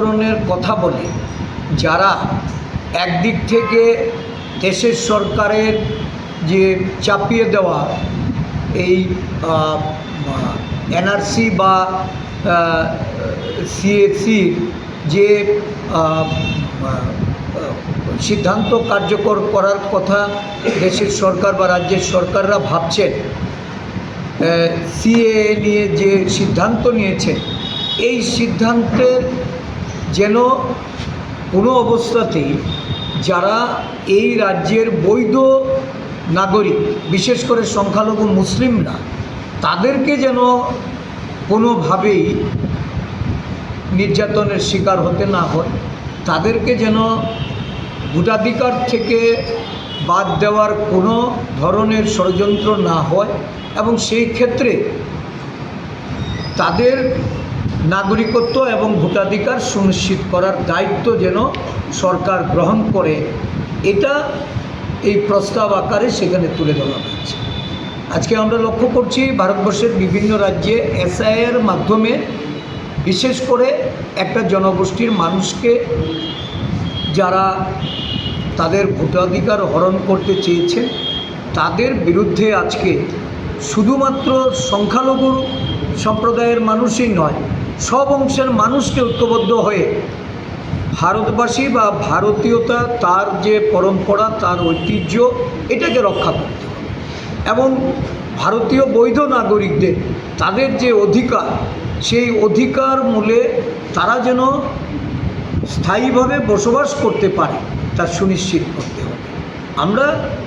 ধরনের কথা বলে, যারা একদিক থেকে দেশের সরকারের যে চাপিয়ে দেওয়া এই এনআরসি বা সিএসির যে সিদ্ধান্ত কার্যকর করার কথা দেশের সরকার বা রাজ্যের সরকাররা ভাবছেন সিএ নিয়ে যে সিদ্ধান্ত নিয়েছে, এই সিদ্ধান্তের যেন কোনো অবস্থাতেই যারা এই রাজ্যের বৈধ নাগরিক, বিশেষ করে সংখ্যালঘু মুসলিমরা, তাদেরকে যেন কোনোভাবেই নির্যাতনের শিকার হতে না হয়, তাদেরকে যেন ভোটাধিকার থেকে বাদ দেওয়ার কোনো ধরনের ষড়যন্ত্র না হয় এবং সেই ক্ষেত্রে তাদের নাগরিকত্ব এবং ভোটাধিকার সুনিশ্চিত করার দায়িত্ব যেন সরকার গ্রহণ করে, এটা এই প্রস্তাব আকারে সেখানে তুলে ধরা হয়েছে। আজকে আমরা লক্ষ্য করছি ভারতবর্ষের বিভিন্ন রাজ্যে এসআইয়ের মাধ্যমে বিশেষ করে একটা জনগোষ্ঠীর মানুষকে যারা তাদের ভোটাধিকার হরণ করতে চেয়েছেন, তাদের বিরুদ্ধে আজকে শুধুমাত্র সংখ্যালঘু সম্প্রদায়ের মানুষই নয় সব অংশের মানুষকে ঐক্যবদ্ধ হয়ে ভারতবাসী বা ভারতীয়তা তার যে পরম্পরা, তার ঐতিহ্য, এটাকে রক্ষা করতে হবে। এবং ভারতীয় বৈধ নাগরিকদের, তাদের যে অধিকার, সেই অধিকার মূলে তারা যেন স্থায়ীভাবে বসবাস করতে পারে, তা সুনিশ্চিত করতে হবে। আমরা